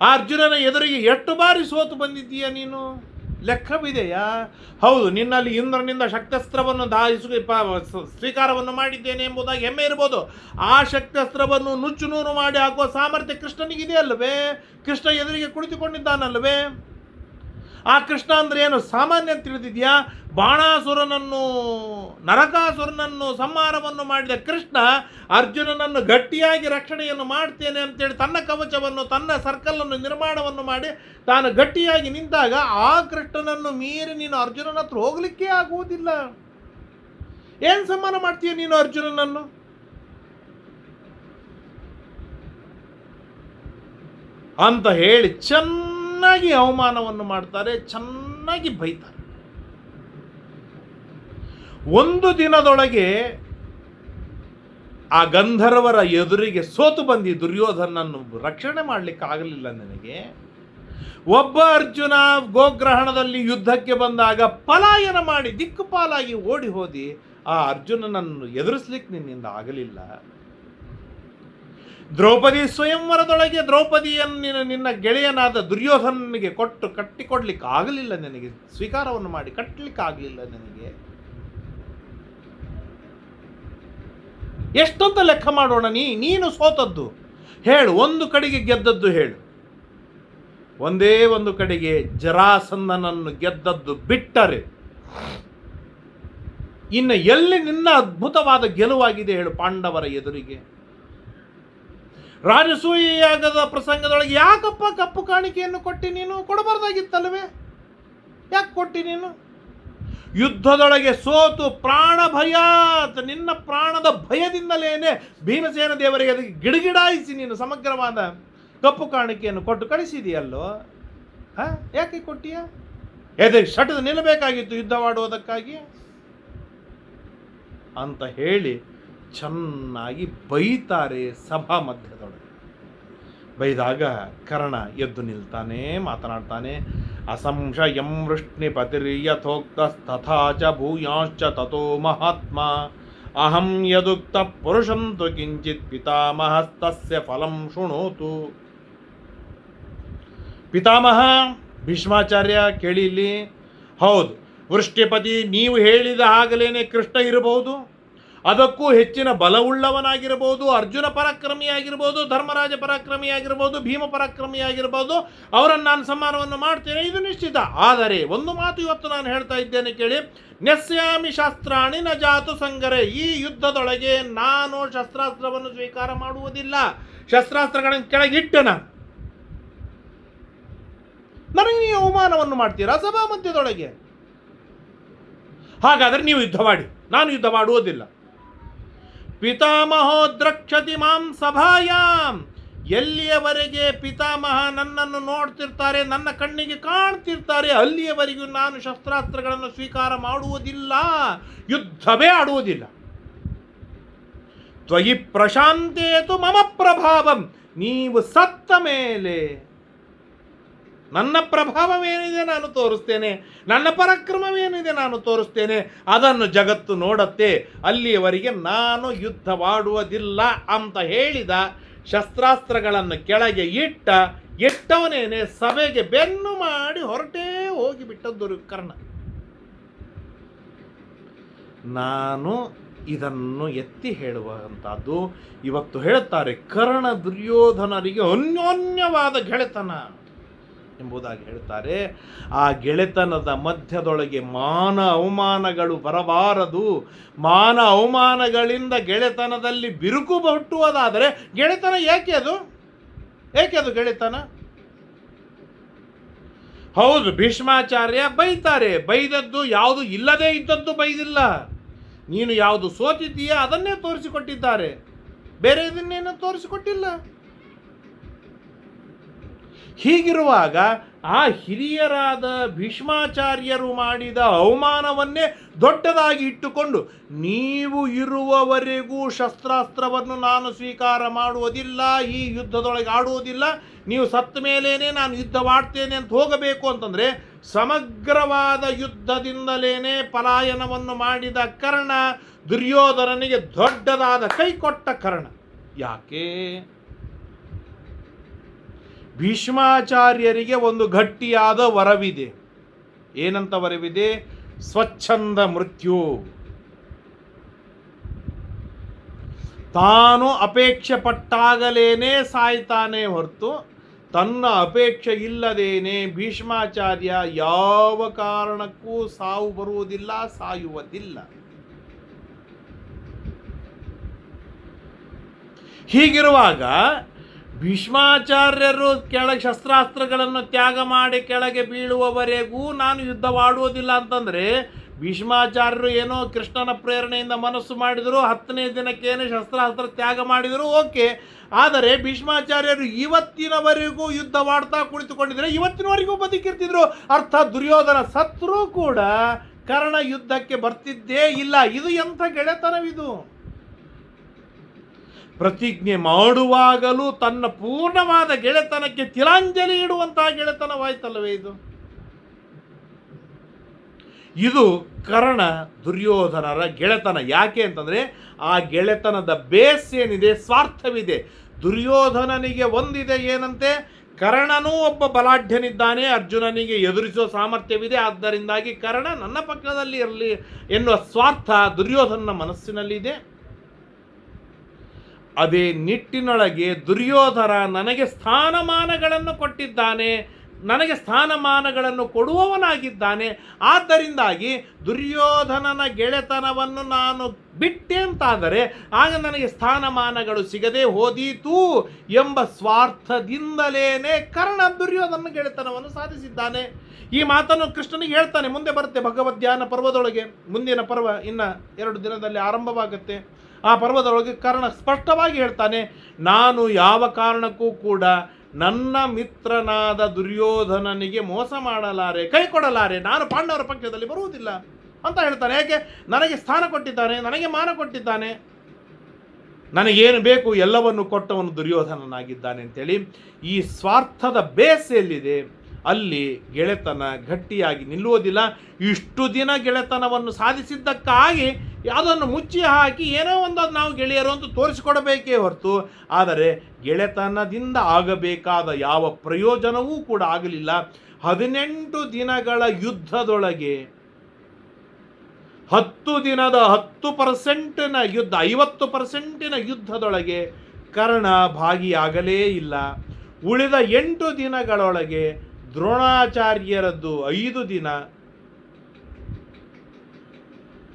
ಆ ಅರ್ಜುನನ ಎದುರಿಗೆ ಎಷ್ಟು ಬಾರಿ ಸೋತು ಬಂದಿದ್ದೀಯಾ ನೀನು? ಲೆಕ್ಕವಿದೆಯಾ? ಹೌದು, ನಿನ್ನಲ್ಲಿ ಇಂದ್ರನಿಂದ ಶಕ್ತಸ್ತ್ರವನ್ನು ದಾಯಿಸು ಸ್ವೀಕಾರವನ್ನು ಮಾಡಿದ್ದೇನೆ ಎಂಬುದಾಗಿ ಹೆಮ್ಮೆ ಇರ್ಬೋದು ಆ ಶಕ್ತಸ್ತ್ರವನ್ನು ನುಚ್ಚು ನೂರು ಮಾಡಿ ಹಾಕುವ ಸಾಮರ್ಥ್ಯ ಕೃಷ್ಣನಿಗಿದೆ ಅಲ್ಲವೇ ಕೃಷ್ಣ ಎದುರಿಗೆ ಕುಳಿತುಕೊಂಡಿದ್ದಾನಲ್ವೇ ಆ ಕೃಷ್ಣ ಅಂದ್ರೆ ಏನು? ಸಾಮಾನ್ಯ ಅಂತ ತಿಳಿದಿದ್ಯಾ? ಬಾಣಾಸುರನನ್ನು, ನರಕಾಸುರನನ್ನು ಸಂಹಾರವನ್ನು ಮಾಡಿದ ಕೃಷ್ಣ ಅರ್ಜುನನನ್ನು ಗಟ್ಟಿಯಾಗಿ ರಕ್ಷಣೆಯನ್ನು ಮಾಡ್ತೇನೆ ಅಂತೇಳಿ ತನ್ನ ಕವಚವನ್ನು, ತನ್ನ ಸರ್ಕಲನ್ನು ನಿರ್ಮಾಣವನ್ನು ಮಾಡಿ ತಾನು ಗಟ್ಟಿಯಾಗಿ ನಿಂತಾಗ ಆ ಕೃಷ್ಣನನ್ನು ಮೀರಿ ನೀನು ಅರ್ಜುನನ ಹತ್ರ ಹೋಗಲಿಕ್ಕೆ ಆಗುವುದಿಲ್ಲ. ಏನು ಸನ್ಮಾನ ಮಾಡ್ತೀಯ ನೀನು ಅರ್ಜುನನನ್ನು? ಅಂತ ಹೇಳಿ ಚೆನ್ನಾಗಿ ಅವಮಾನವನ್ನು ಮಾಡ್ತಾರೆ, ಚೆನ್ನಾಗಿ ಬೈತಾರೆ. ಒಂದು ದಿನದೊಳಗೆ ಆ ಗಂಧರ್ವರ ಎದುರಿಗೆ ಸೋತು ಬಂದಿ ದುರ್ಯೋಧನನ್ನು ರಕ್ಷಣೆ ಮಾಡಲಿಕ್ಕೆ ಆಗಲಿಲ್ಲ ನನಗೆ. ಒಬ್ಬ ಅರ್ಜುನ ಗೋಗ್ರಹಣದಲ್ಲಿ ಯುದ್ಧಕ್ಕೆ ಬಂದಾಗ ಪಲಾಯನ ಮಾಡಿ ದಿಕ್ಕುಪಾಲಾಗಿ ಓಡಿ ಹೋದಿ. ಆ ಅರ್ಜುನನನ್ನು ಎದುರಿಸ್ಲಿಕ್ಕೆ ನಿನ್ನಿಂದ ಆಗಲಿಲ್ಲ. ದ್ರೌಪದಿ ಸ್ವಯಂವರದೊಳಗೆ ದ್ರೌಪದಿಯನ್ನು ನಿನ್ನ ಗೆಳೆಯನಾದ ದುರ್ಯೋಧನನಿಗೆ ಕೊಟ್ಟು ಕಟ್ಟಿಕೊಡ್ಲಿಕ್ಕೆ ಆಗಲಿಲ್ಲ ನಿನಗೆ, ಸ್ವೀಕಾರವನ್ನು ಮಾಡಿ ಕಟ್ಟಲಿಕ್ಕೆ ಆಗಲಿಲ್ಲ ನನಗೆ. ಎಷ್ಟೊಂದು ಲೆಕ್ಕ ಮಾಡೋಣ ನೀ, ನೀನು ಸೋತದ್ದು. ಹೇಳು, ಒಂದು ಕಡೆಗೆ ಗೆದ್ದದ್ದು ಹೇಳು. ಒಂದೇ ಒಂದು ಕಡೆಗೆ ಜರಾಸಂದನನ್ನು ಗೆದ್ದದ್ದು ಬಿಟ್ಟರೆ, ಇನ್ನು ಎಲ್ಲಿ ನಿನ್ನ ಅದ್ಭುತವಾದ ಗೆಲುವಾಗಿದೆ ಹೇಳು ಪಾಂಡವರ ಎದುರಿಗೆ. ರಾಜಸೂಯಾಗದ ಪ್ರಸಂಗದೊಳಗೆ ಯಾಕಪ್ಪ ಕಪ್ಪು ಕಾಣಿಕೆಯನ್ನು ಕೊಟ್ಟಿ ನೀನು? ಕೊಡಬಾರ್ದಾಗಿತ್ತಲ್ವೇ ಯಾಕೆ ಕೊಟ್ಟಿ ನೀನು? ಯುದ್ಧದೊಳಗೆ ಸೋತು ಪ್ರಾಣ ಭಯ ನಿನ್ನ ಪ್ರಾಣದ ಭಯದಿಂದಲೇನೆ ಭೀಮಸೇನ ದೇವರಿಗೆ ಅದಕ್ಕೆ ಗಿಡಗಿಡಾಯಿಸಿ ನೀನು ಸಮಗ್ರವಾದ ಕಪ್ಪು ಕಾಣಿಕೆಯನ್ನು ಕೊಟ್ಟು ಕಳಿಸಿದೆಯಲ್ಲೋ? ಹಾ? ಯಾಕೆ ಕೊಟ್ಟಿಯ? ಎದೆ ಶಟದ ನಿಲ್ಲಬೇಕಾಗಿತ್ತು ಯುದ್ಧವಾಡುವುದಕ್ಕಾಗಿ ಅಂತ ಹೇಳಿ ಚೆನ್ನಾಗಿ ಬೈತಾರೆ ಸಭಾ ಮಧ್ಯದೊಳಗೆ. ಬೈದಾಗ ಕರ್ಣ ಎದ್ದು ನಿಲ್ತಾನೆ, ಮಾತನಾಡ್ತಾನೆ, ಅಸಂಶಯಂ ವೃಷ್ಣಿಪತಿರ್ಯಥೋಕ್ತಸ್ತಥಾ ಚ ಭೂಯಾಂಶ್ಚ ತಥೋ ಮಹಾತ್ಮ, ಅಹಂ ಯದುಕ್ತ ಪುರುಷಂತು ಕಿಂಚಿತ್ ಪಿತಾಮಹಸ್ತಸ್ಯ ಫಲಂ ಶೃಣೋತು. ಪಿತಾಮಹ, ಭೀಷ್ಮಾಚಾರ್ಯ ಕೇಳಿಲಿ ಹೌದು ವೃಷ್ಟಿಪತಿ ನೀವು ಹೇಳಿದ ಆಗಲೇನೆ ಕೃಷ್ಣ ಇರಬಹುದು? ಅದಕ್ಕೂ ಹೆಚ್ಚಿನ ಬಲವುಳ್ಳವನಾಗಿರಬಹುದು, ಅರ್ಜುನ ಪರಾಕ್ರಮಿಯಾಗಿರ್ಬೋದು ಧರ್ಮರಾಜ ಪರಾಕ್ರಮಿಯಾಗಿರ್ಬೋದು ಭೀಮ ಪರಾಕ್ರಮಿಯಾಗಿರ್ಬೋದು ಅವರನ್ನು ನಾನು ಸಮ್ಮಾನವನ್ನು ಮಾಡ್ತೇನೆ, ಇದು ನಿಶ್ಚಿತ. ಆದರೆ ಒಂದು ಮಾತು ಇವತ್ತು ನಾನು ಹೇಳ್ತಾ ಇದ್ದೇನೆ ಕೇಳಿ, ನೆಸ್ಯಾಮಿ ಶಾಸ್ತ್ರಾಣಿ ನ ಜಾತು ಸಂಗರೆ, ಈ ಯುದ್ಧದೊಳಗೆ ನಾನು ಶಸ್ತ್ರಾಸ್ತ್ರವನ್ನು ಸ್ವೀಕಾರ ಮಾಡುವುದಿಲ್ಲ. ಶಸ್ತ್ರಾಸ್ತ್ರಗಳನ್ನು ಕೆಳಗಿಟ್ಟು ನಾನು. ನನಗೆ ನೀವು ಅವಮಾನವನ್ನು ಮಾಡ್ತೀರಾ ಸಭಾ ಮಧ್ಯದೊಳಗೆ ಹಾಗಾದರೆ ನೀವು ಯುದ್ಧ ಮಾಡಿ. ನಾನು ಯುದ್ಧ ಮಾಡುವುದಿಲ್ಲ. ಪಿತಾಮಹೋ ದ್ರಕ್ಷತಿ ಮಾಂ ಸಭಾಯಾಮ್ ಎಲ್ಲಿಯವರೆಗೆ ಪಿತಾಮಹ ನನ್ನನ್ನು ನೋಡ್ತಿರ್ತಾರೆ, ನನ್ನ ಕಣ್ಣಿಗೆ ಕಾಣ್ತಿರ್ತಾರೆ, ಅಲ್ಲಿಯವರೆಗೂ ನಾನು ಶಸ್ತ್ರಾಸ್ತ್ರಗಳನ್ನು ಸ್ವೀಕಾರ ಮಾಡುವುದಿಲ್ಲ, ಯುದ್ಧವೇ ಆಡುವುದಿಲ್ಲ. ತ್ವಯಿ ಪ್ರಶಾಂತೇತು ಮಮ ಪ್ರಭಾವಂ, ನೀವು ಸತ್ತ ಮೇಲೆ ನನ್ನ ಪ್ರಭಾವವೇನಿದೆ ನಾನು ತೋರಿಸ್ತೇನೆ, ನನ್ನ ಪರಾಕ್ರಮವೇನಿದೆ ನಾನು ತೋರಿಸ್ತೇನೆ, ಅದನ್ನು ಜಗತ್ತು ನೋಡತ್ತೆ, ಅಲ್ಲಿಯವರೆಗೆ ನಾನು ಯುದ್ಧವಾಡುವುದಿಲ್ಲ ಅಂತ ಹೇಳಿದ ಶಸ್ತ್ರಾಸ್ತ್ರಗಳನ್ನು ಕೆಳಗೆ ಇಟ್ಟ ಎಟ್ಟವನೇನೆ ಸಭೆಗೆ ಬೆನ್ನು ಮಾಡಿ ಹೊರಟೇ ಹೋಗಿಬಿಟ್ಟದ್ದು ಕರ್ಣ ನಾನು ಇದನ್ನು ಎತ್ತಿ ಹೇಳುವಂಥದ್ದು, ಇವತ್ತು ಹೇಳುತ್ತಾರೆ ಕರ್ಣ ದುರ್ಯೋಧನರಿಗೆ ಅನ್ಯೋನ್ಯವಾದ ಗೆಳೆತನ. ಎಂಬುದಾಗಿ ಹೇಳ್ತಾರೆ ಆ ಗೆಳೆತನದ ಮಧ್ಯದೊಳಗೆ ಮಾನ ಅವಮಾನಗಳು ಬರಬಾರದು. ಮಾನ ಅವಮಾನಗಳಿಂದ ಗೆಳೆತನದಲ್ಲಿ ಬಿರುಕು ಹುಟ್ಟುವುದಾದರೆ ಗೆಳೆತನ ಏಕೆ ಅದು? ಏಕೆ ಅದು ಗೆಳೆತನ? ಹೌದು, ಭೀಷ್ಮಾಚಾರ್ಯ ಬೈತಾರೆ. ಬೈದದ್ದು ಯಾವುದು ಇಲ್ಲದೇ ಇದ್ದದ್ದು ಬೈದಿಲ್ಲ. ನೀನು ಯಾವುದು ಸೋತಿದ್ದೀಯ ಅದನ್ನೇ ತೋರಿಸಿಕೊಟ್ಟಿದ್ದಾರೆ. ಬೇರೆ ಇದನ್ನೇನು ತೋರಿಸಿಕೊಟ್ಟಿಲ್ಲ. ಹೀಗಿರುವಾಗ ಆ ಹಿರಿಯರಾದ ಭೀಷ್ಮಾಚಾರ್ಯರು ಮಾಡಿದ ಅವಮಾನವನ್ನೇ ದೊಡ್ಡದಾಗಿ ಇಟ್ಟುಕೊಂಡು, ನೀವು ಇರುವವರೆಗೂ ಶಸ್ತ್ರಾಸ್ತ್ರವನ್ನು ನಾನು ಸ್ವೀಕಾರ ಮಾಡುವುದಿಲ್ಲ, ಈ ಯುದ್ಧದೊಳಗೆ ಆಡುವುದಿಲ್ಲ, ನೀವು ಸತ್ತ ಮೇಲೇನೆ ನಾನು ಯುದ್ಧವಾಡ್ತೇನೆ ಅಂತ ಹೋಗಬೇಕು ಅಂತಂದರೆ, ಸಮಗ್ರವಾದ ಯುದ್ಧದಿಂದಲೇನೆ ಪಲಾಯನವನ್ನು ಮಾಡಿದ ಕರ್ಣ ದುರ್ಯೋಧನನಿಗೆ ದೊಡ್ಡದಾದ ಕೈ ಕೊಟ್ಟ ಕರ್ಣ. ಯಾಕೆ? ಭೀಷ್ಮಾಚಾರ್ಯರಿಗೆ ಒಂದು ಗಟ್ಟಿಯಾದ ವರವಿದೆ. ಏನಂತ ವರವಿದೆ? ಸ್ವಚ್ಛಂದ ಮೃತ್ಯು. ತಾನು ಅಪೇಕ್ಷೆ ಪಟ್ಟಾಗಲೇನೆ ಸಾಯ್ತಾನೆ ಹೊರತು, ತನ್ನ ಅಪೇಕ್ಷೆ ಇಲ್ಲದೇನೆ ಭೀಷ್ಮಾಚಾರ್ಯ ಯಾವ ಕಾರಣಕ್ಕೂ ಸಾವು ಬರುವುದಿಲ್ಲ, ಸಾಯುವುದಿಲ್ಲ. ಹೀಗಿರುವಾಗ ಭೀಷ್ಮಾಚಾರ್ಯರು ಕೆಳಗೆ ಶಸ್ತ್ರಾಸ್ತ್ರಗಳನ್ನು ತ್ಯಾಗ ಮಾಡಿ ಕೆಳಗೆ ಬೀಳುವವರೆಗೂ ನಾನು ಯುದ್ಧವಾಡುವುದಿಲ್ಲ ಅಂತಂದರೆ ಭೀಷ್ಮಾಚಾರ್ಯರು ಏನೋ ಕೃಷ್ಣನ ಪ್ರೇರಣೆಯಿಂದ ಮನಸ್ಸು ಮಾಡಿದರು, ಹತ್ತನೇ ದಿನಕ್ಕೇನು ಶಸ್ತ್ರಾಸ್ತ್ರ ತ್ಯಾಗ ಮಾಡಿದರು, ಓಕೆ. ಆದರೆ ಭೀಷ್ಮಾಚಾರ್ಯರು ಇವತ್ತಿನವರೆಗೂ ಯುದ್ಧವಾಡ್ತಾ ಕುಳಿತುಕೊಂಡಿದ್ರೆ ಇವತ್ತಿನವರೆಗೂ ಬದುಕಿರ್ತಿದ್ರು. ಅರ್ಥ, ದುರ್ಯೋಧನ ಸತ್ರು ಕೂಡ ಕರ್ಣ ಯುದ್ಧಕ್ಕೆ ಬರ್ತಿದ್ದೇ ಇಲ್ಲ. ಇದು ಎಂಥ ಗೆಳೆತನವಿದು? ಪ್ರತಿಜ್ಞೆ ಮಾಡುವಾಗಲೂ ತನ್ನ ಪೂರ್ಣವಾದ ಗೆಳೆತನಕ್ಕೆ ತಿಲಾಂಜಲಿ ಇಡುವಂತಹ ಗೆಳೆತನವಾಯ್ತಲ್ಲವೇ ಇದು? ಇದು ಕರ್ಣ ದುರ್ಯೋಧನರ ಗೆಳೆತನ. ಯಾಕೆ ಅಂತಂದರೆ ಆ ಗೆಳೆತನದ ಬೇಸ್ ಏನಿದೆ? ಸ್ವಾರ್ಥವಿದೆ. ದುರ್ಯೋಧನನಿಗೆ ಒಂದಿದೆ ಏನಂತೆ? ಕರ್ಣನೂ ಒಬ್ಬ ಬಲಾಢ್ಯನಿದ್ದಾನೆ, ಅರ್ಜುನನಿಗೆ ಎದುರಿಸುವ ಸಾಮರ್ಥ್ಯವಿದೆ. ಆದ್ದರಿಂದಾಗಿ ಕರ್ಣ ನನ್ನ ಪಕ್ಕದಲ್ಲಿ ಇರಲಿ ಎನ್ನುವ ಸ್ವಾರ್ಥ ದುರ್ಯೋಧನನ ಮನಸ್ಸಿನಲ್ಲಿದೆ. ಅದೇ ನಿಟ್ಟಿನೊಳಗೆ ದುರ್ಯೋಧನ ನನಗೆ ಸ್ಥಾನಮಾನಗಳನ್ನು ಕೊಟ್ಟಿದ್ದಾನೆ, ನನಗೆ ಸ್ಥಾನಮಾನಗಳನ್ನು ಕೊಡುವವನಾಗಿದ್ದಾನೆ. ಆದ್ದರಿಂದಾಗಿ ದುರ್ಯೋಧನನ ಗೆಳೆತನವನ್ನು ನಾನು ಬಿಟ್ಟೆ ಅಂತಾದರೆ, ಆಗ ನನಗೆ ಸ್ಥಾನಮಾನಗಳು ಸಿಗದೆ ಹೋದೀತು ಎಂಬ ಸ್ವಾರ್ಥದಿಂದಲೇ ಕರ್ಣ ದುರ್ಯೋಧನ ಗೆಳೆತನವನ್ನು ಸಾಧಿಸಿದ್ದಾನೆ. ಈ ಮಾತನ್ನು ಕೃಷ್ಣನಿಗೆ ಹೇಳ್ತಾನೆ, ಮುಂದೆ ಬರುತ್ತೆ ಭಗವದ್ಧ್ಯಾನ ಪರ್ವದೊಳಗೆ. ಮುಂದಿನ ಪರ್ವ ಇನ್ನು ಎರಡು ದಿನದಲ್ಲಿ ಆರಂಭವಾಗುತ್ತೆ. ಆ ಪರ್ವದೊಳಗೆ ಕಾರಣ ಸ್ಪಷ್ಟವಾಗಿ ಹೇಳ್ತಾನೆ, ನಾನು ಯಾವ ಕಾರಣಕ್ಕೂ ಕೂಡ ನನ್ನ ಮಿತ್ರನಾದ ದುರ್ಯೋಧನನಿಗೆ ಮೋಸ ಮಾಡಲಾರೆ, ಕೈ ಕೊಡಲಾರೆ, ನಾನು ಪಾಂಡವರ ಪಕ್ಷದಲ್ಲಿ ಬರುವುದಿಲ್ಲ. ಅಂತ ಹೇಳ್ತಾನೆ. ಯಾಕೆ? ನನಗೆ ಸ್ಥಾನ ಕೊಟ್ಟಿದ್ದಾನೆ, ನನಗೆ ಮಾನ ಕೊಟ್ಟಿದ್ದಾನೆ. ನನಗೇನು ಬೇಕು? ಎಲ್ಲವನ್ನು ಕೊಟ್ಟವನು ದುರ್ಯೋಧನನಾಗಿದ್ದಾನೆ ಅಂತೇಳಿ ಈ ಸ್ವಾರ್ಥದ ಬೇಸ್ ಎಲ್ಲಿದೆ? ಅಲ್ಲಿ ಗೆಳೆತನ ಗಟ್ಟಿಯಾಗಿ ನಿಲ್ಲುವುದಿಲ್ಲ. ಇಷ್ಟು ದಿನ ಗೆಳೆತನವನ್ನು ಸಾಧಿಸಿದ್ದಕ್ಕಾಗಿ ಅದನ್ನು ಮುಚ್ಚಿ ಹಾಕಿ ಏನೋ ಒಂದು ನಾವು ಗೆಳೆಯರು ಅಂತ ತೋರಿಸಿಕೊಡಬೇಕೇ ಹೊರತು. ಆದರೆ ಗೆಳೆತನದಿಂದ ಆಗಬೇಕಾದ ಯಾವ ಪ್ರಯೋಜನವೂ ಕೂಡ ಆಗಲಿಲ್ಲ. ಹದಿನೆಂಟು ದಿನಗಳ ಯುದ್ಧದೊಳಗೆ ಹತ್ತು ದಿನದ ಹತ್ತು ಪರ್ಸೆಂಟಿನ ಯುದ್ಧ, ಐವತ್ತು ಪರ್ಸೆಂಟಿನ ಯುದ್ಧದೊಳಗೆ ಕರ್ಣ ಭಾಗಿಯಾಗಲೇ ಇಲ್ಲ. ಉಳಿದ ಎಂಟು ದಿನಗಳೊಳಗೆ ದ್ರೋಣಾಚಾರ್ಯರದ್ದು ಐದು ದಿನ,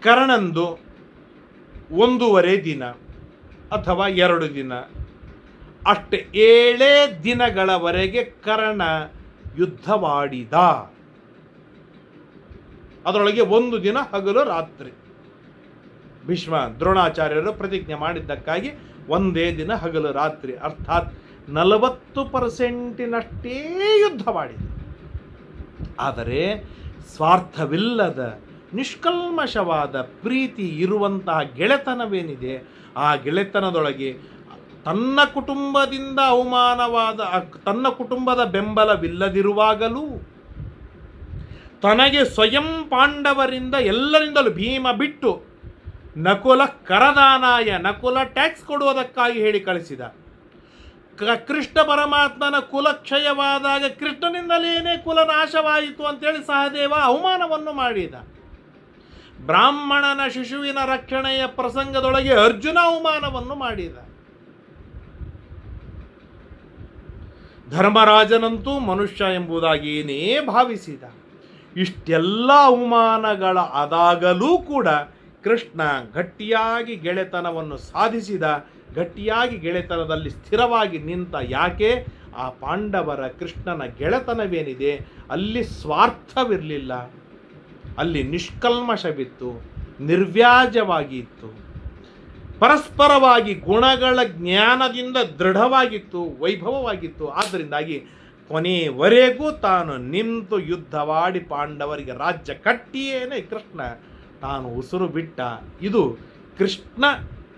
ಕರ್ಣಂದು ಒಂದೂವರೆ ದಿನ ಅಥವಾ ಎರಡು ದಿನ. ಅಷ್ಟೇ, ಏಳೇ ದಿನಗಳವರೆಗೆ ಕರ್ಣ ಯುದ್ಧವಾಡಿದ. ಅದರೊಳಗೆ ಒಂದು ದಿನ ಹಗಲು ರಾತ್ರಿ. ಭೀಷ್ಮ ದ್ರೋಣಾಚಾರ್ಯರು ಪ್ರತಿಜ್ಞೆ ಮಾಡಿದ್ದಕ್ಕಾಗಿ ಒಂದೇ ದಿನ ಹಗಲು ರಾತ್ರಿ. ಅರ್ಥಾತ್ ನಲವತ್ತು ಪರ್ಸೆಂಟಿನಷ್ಟೇ ಯುದ್ಧ ಮಾಡಿದೆ. ಆದರೆ ಸ್ವಾರ್ಥವಿಲ್ಲದ, ನಿಷ್ಕಲ್ಮಶವಾದ ಪ್ರೀತಿ ಇರುವಂತಹ ಗೆಳೆತನವೇನಿದೆ, ಆ ಗೆಳೆತನದೊಳಗೆ ತನ್ನ ಕುಟುಂಬದಿಂದ ಅವಮಾನವಾದ, ತನ್ನ ಕುಟುಂಬದ ಬೆಂಬಲವಿಲ್ಲದಿರುವಾಗಲೂ ತನಗೆ ಸ್ವಯಂ ಪಾಂಡವರಿಂದ ಎಲ್ಲರಿಂದಲೂ ಭೀಮ ಬಿಟ್ಟು ನಕುಲ ಕರದಾನಾಯ, ನಕುಲ ಟ್ಯಾಕ್ಸ್ ಕೊಡುವುದಕ್ಕಾಗಿ ಹೇಳಿ ಕಳಿಸಿದ. ಕೃಷ್ಣ ಪರಮಾತ್ಮನ ಕುಲಕ್ಷಯವಾದಾಗ ಕೃಷ್ಣನಿಂದಲೇನೇ ಕುಲ ನಾಶವಾಯಿತು ಅಂತೇಳಿ ಸಹದೇವ ಅವಮಾನವನ್ನು ಮಾಡಿದ. ಬ್ರಾಹ್ಮಣನ ಶಿಶುವಿನ ರಕ್ಷಣೆಯ ಪ್ರಸಂಗದೊಳಗೆ ಅರ್ಜುನ ಅವಮಾನವನ್ನು ಮಾಡಿದ. ಧರ್ಮರಾಜನಂತೂ ಮನುಷ್ಯ ಎಂಬುದಾಗಿ ಏನೇ ಭಾವಿಸಿದ. ಇಷ್ಟೆಲ್ಲ ಅವಮಾನಗಳ ಆದಾಗಲೂ ಕೂಡ ಕೃಷ್ಣ ಗಟ್ಟಿಯಾಗಿ ಗೆಳೆತನವನ್ನು ಸಾಧಿಸಿದ. ಗಟ್ಟಿಯಾಗಿ ಗೆಳೆತನದಲ್ಲಿ ಸ್ಥಿರವಾಗಿ ನಿಂತ ಯಾಕೆ? ಆ ಪಾಂಡವರ ಕೃಷ್ಣನ ಗೆಳೆತನವೇನಿದೆ? ಅಲ್ಲಿ ಸ್ವಾರ್ಥವಿರಲಿಲ್ಲ. ಅಲ್ಲಿ ನಿಷ್ಕಲ್ಮಶವಿತ್ತು ನಿರ್ವ್ಯಾಜವಾಗಿ ಇತ್ತು ಪರಸ್ಪರವಾಗಿ ಗುಣಗಳ ಜ್ಞಾನದಿಂದ ದೃಢವಾಗಿತ್ತು, ವೈಭವವಾಗಿತ್ತು. ಆದ್ದರಿಂದಾಗಿ ಕೊನೆಯವರೆಗೂ ತಾನು ನಿಂತು ಯುದ್ಧವಾಡಿ ಪಾಂಡವರಿಗೆ ರಾಜ್ಯ ಕಟ್ಟಿಯೇನೆ ಕೃಷ್ಣ. ತಾನು ಉಸಿರು ಬಿಟ್ಟ. ಇದು ಕೃಷ್ಣ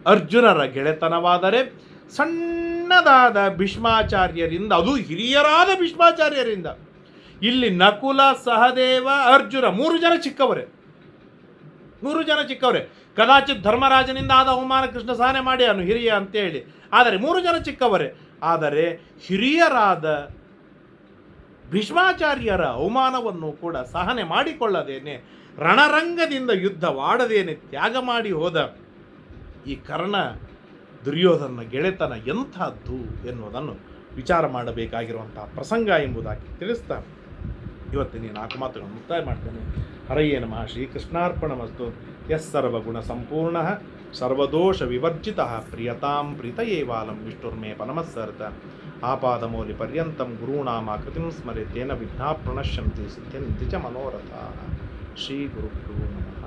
ಅರ್ಜುನರ ಗೆಳೆತನವಾದರೆ ಸಣ್ಣದಾದ ಭೀಷ್ಮಾಚಾರ್ಯರಿಂದ, ಅದು ಹಿರಿಯರಾದ ಭೀಷ್ಮಾಚಾರ್ಯರಿಂದ, ಇಲ್ಲಿ ನಕುಲ, ಸಹದೇವ, ಅರ್ಜುನ ಮೂರು ಜನ ಚಿಕ್ಕವರೇ. ಮೂರು ಜನ ಚಿಕ್ಕವರೇ. ಕದಾಚಿತ್ ಧರ್ಮರಾಜನಿಂದ ಆದ ಅವಮಾನ ಕೃಷ್ಣ ಸಹನೆ ಮಾಡಿ ಅನು ಹಿರಿಯ ಅಂತೇಳಿ. ಆದರೆ ಮೂರು ಜನ ಚಿಕ್ಕವರೇ. ಆದರೆ ಹಿರಿಯರಾದ ಭೀಷ್ಮಾಚಾರ್ಯರ ಅವಮಾನವನ್ನು ಕೂಡ ಸಹನೆ ಮಾಡಿಕೊಳ್ಳದೇನೆ, ರಣರಂಗದಿಂದ ಯುದ್ಧವಾಡದೇನೆ, ತ್ಯಾಗ ಮಾಡಿ ಹೋದ ಈ ಕರ್ಣ ದುರ್ಯೋಧನ ಗೆಳೆತನ ಎಂಥದ್ದು ಎನ್ನುವುದನ್ನು ವಿಚಾರ ಮಾಡಬೇಕಾಗಿರುವಂತಹ ಪ್ರಸಂಗ ಎಂಬುದಾಗಿ ತಿಳಿಸ್ತಾ ಇವತ್ತಿನ ನಾಲ್ಕು ಮಾತುಗಳನ್ನು ಮುಕ್ತಾಯ ಮಾಡ್ತೇನೆ. ಹರಯೇ ನಮಃ ಶ್ರೀಕೃಷ್ಣಾರ್ಪಣ ಮಸ್ತು. ಎಸ್ ಸರ್ವಗುಣ ಸಂಪೂರ್ಣ, ಸರ್ವದೋಷ ವಿವರ್ಜಿತ, ಪ್ರಿಯತಾಂ ಪ್ರೀತಯೇವಾಲಂ ವಿಷ್ಣುರ್ಮೇ ಪರಮಸ್ಸರ್ತ ಆಪಾದಮೌಲಿ ಪರ್ಯಂತಂ ಗುರುಣಾಮ ಕೃತಿಂ ಸ್ಮರೆ, ತೇನ ವಿಘ್ನಾ ಪ್ರಣಶ್ಯಂತಿ ಸಿದ್ಧ ಚ ಮನೋರಥ. ಶ್ರೀ ಗುರುಭ್ಯೋ ನಮಃ.